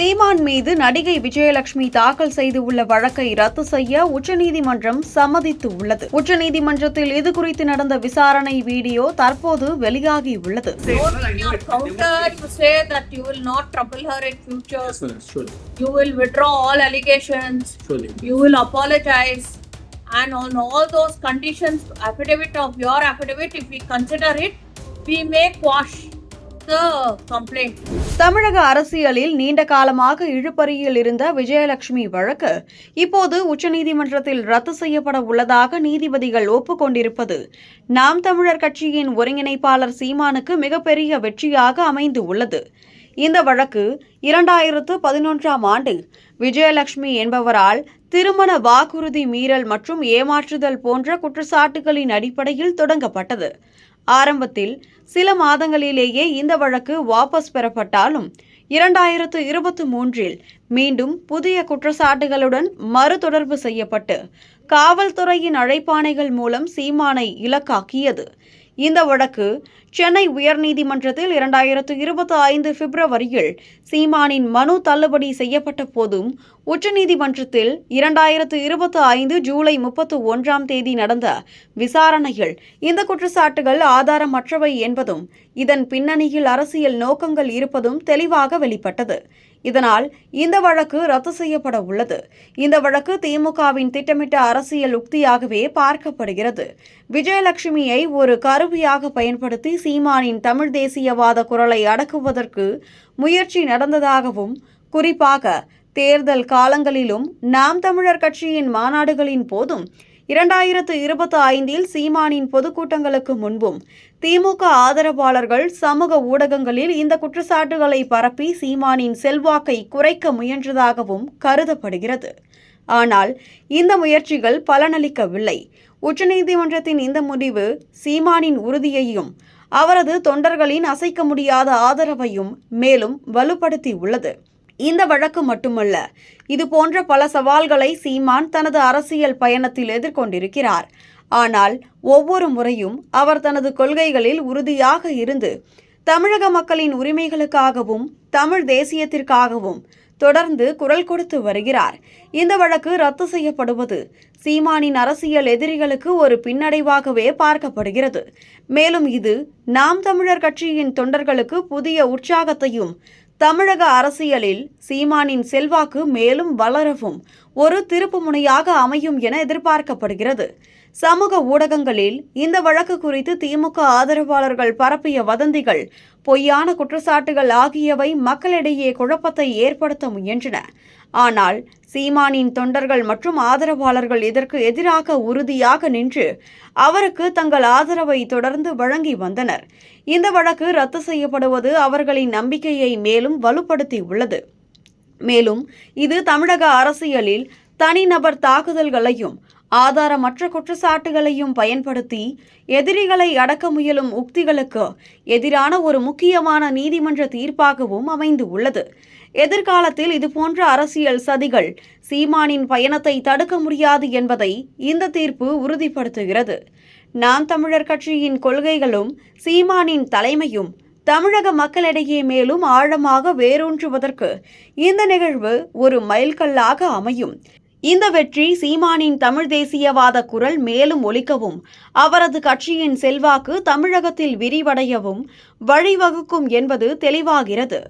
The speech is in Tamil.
சீமான் மீது நடிகை விஜயலட்சுமி தாக்கல் செய்துள்ள வழக்கை ரத்து செய்ய உச்சநீதிமன்றம் சம்மதித்து உள்ளது உச்சநீதிமன்றத்தில் இது குறித்து நடந்த விசாரணை வீடியோ தற்போது வெளியாகியுள்ளது counter you say that you will not trouble her in future Yes, ma'am, surely, you will withdraw all allegations surely. you will apologize and on all those conditions affidavit of your affidavit if we consider it we may quash தமிழக அரசியலில் நீண்ட காலமாக இழுபறியில் இருந்த விஜயலட்சுமி வழக்கு இப்போது உச்சநீதிமன்றத்தில் ரத்து செய்யப்பட உள்ளதாக நீதிபதிகள் ஒப்புக்கொண்டிருப்பது நாம் தமிழர் கட்சியின் ஒருங்கிணைப்பாளர் சீமானுக்கு மிகப்பெரிய வெற்றியாக அமைந்து உள்ளது இந்த வழக்கு இரண்டாயிரத்து பதினொன்றாம் ஆண்டு. விஜயலட்சுமி என்பவரால் திருமண வாக்குறுதி மீறல் மற்றும் ஏமாற்றுதல் போன்ற குற்றச்சாட்டுகளின் அடிப்படையில் தொடங்கப்பட்டது. ஆரம்பத்தில் சில மாதங்களிலேயே இந்த வழக்கு வாபஸ் பெறப்பட்டாலும் இரண்டாயிரத்து இருபத்தி மூன்றில் மீண்டும் புதிய குற்றச்சாட்டுகளுடன் மறுதொடர்பு செய்யப்பட்டு காவல்துறையின் அழைப்பாணைகள் மூலம் சீமானை இலக்காக்கியது. இந்த வழக்கு சென்னை உயர்நீதிமன்றத்தில் இரண்டாயிரத்து இருபத்தி ஐந்து பிப்ரவரியில் சீமானின் மனு தள்ளுபடி செய்யப்பட்ட போதும் உச்சநீதிமன்றத்தில் இரண்டாயிரத்து இருபத்தி ஐந்து ஜூலை முப்பத்து ஒன்றாம் தேதி நடந்த விசாரணையில் இந்த குற்றச்சாட்டுகள் ஆதாரமற்றவை என்பதும் இதன் பின்னணியில் அரசியல் நோக்கங்கள் இருப்பதும் தெளிவாக வெளிப்பட்டது. இதனால் இந்த வழக்கு ரத்து செய்யப்பட உள்ளது. இந்த வழக்கு திமுகவின் திட்டமிட்ட அரசியல் உக்தியாகவே பார்க்கப்படுகிறது. விஜயலட்சுமியை ஒரு கருவியாக பயன்படுத்தி சீமானின் தமிழ் தேசியவாத குரலை அடக்குவதற்கு முயற்சி நடந்ததாகவும் குறிப்பாக தேர்தல் காலங்களிலும் நாம் தமிழர் கட்சியின் மாநாடுகளின் போதும் இரண்டாயிரத்து இருபத்தி ஐந்தில் சீமானின் பொதுக்கூட்டங்களுக்கு முன்பும் திமுக ஆதரவாளர்கள் சமூக ஊடகங்களில் இந்த குற்றச்சாட்டுகளை பரப்பி சீமானின் செல்வாக்கை குறைக்க முயன்றதாகவும் கருதப்படுகிறது. ஆனால் இந்த முயற்சிகள் பலனளிக்கவில்லை. உச்சநீதிமன்றத்தின் இந்த முடிவு சீமானின் உறுதியையும் அவரது தொண்டர்களின் அசைக்க முடியாத ஆதரவையும் மேலும் வலுப்படுத்தி உள்ளது இந்த வழக்கு மட்டுமல்ல இது போன்ற பல சவால்களை சீமான் தனது அரசியல் பயணத்தில் எதிர்கொண்டிருக்கிறார். ஆனால் ஒவ்வொரு முறையும் அவர் தனது கொள்கைகளில் உறுதியாக இருந்து தமிழக மக்களின் உரிமைகளுக்காகவும் தமிழ் தேசியத்திற்காகவும் தொடர்ந்து குரல் கொடுத்து வருகிறார். இந்த வழக்கு ரத்து செய்யப்படுவது சீமானின் அரசியல் எதிரிகளுக்கு ஒரு பின்னடைவாகவே பார்க்கப்படுகிறது. மேலும் இது நாம் தமிழர் கட்சியின் தொண்டர்களுக்கு புதிய உற்சாகத்தையும் தமிழக அரசியலில் சீமானின் செல்வாக்கு மேலும் வளரவும் ஒரு திருப்புமுனையாக அமையும் என எதிர்பார்க்கப்படுகிறது. சமூக ஊடகங்களில் இந்த வழக்கு குறித்து திமுக ஆதரவாளர்கள் பரப்பிய வதந்திகள் பொய்யான குற்றச்சாட்டுகள் ஆகியவை மக்களிடையே குழப்பத்தை ஏற்படுத்த முயன்றன. ஆனால் சீமானின் தொண்டர்கள் மற்றும் ஆதரவாளர்கள் இதற்கு எதிராக உறுதியாக நின்று அவருக்கு தங்கள் ஆதரவை தொடர்ந்து வழங்கி வந்தனர். இந்த வழக்கு ரத்து செய்யப்படுவது அவர்களின் நம்பிக்கையை மேலும் வலுப்படுத்தி உள்ளது மேலும் இது தமிழக அரசியலில் தனிநபர் தாக்குதல்களையும் ஆதாரமற்ற குற்றச்சாட்டுகளையும் பயன்படுத்தி எதிரிகளை அடக்க முயலும் உக்திகளுக்கு எதிரான ஒரு முக்கியமான நீதிமன்ற தீர்ப்பாகவும் அமைந்து உள்ளது. எதிர்காலத்தில் இதுபோன்ற அரசியல் சதிகள் சீமானின் பயணத்தை தடுக்க முடியாது என்பதை இந்த தீர்ப்பு உறுதிப்படுத்துகிறது. நாம் தமிழர் கட்சியின் கொள்கைகளும் சீமானின் தலைமையும் தமிழக மக்களிடையே மேலும் ஆழமாக வேரூன்றுவதற்கு இந்த நிகழ்வு ஒரு மைல்கல்லாக அமையும். இந்த வெற்றி சீமானின் தமிழ் தேசியவாத குரல் மேலும் ஒலிக்கவும் அவரது கட்சியின் செல்வாக்கு தமிழகத்தில் விரிவடையவும் வழிவகுக்கும் என்பது தெளிவாகிறது.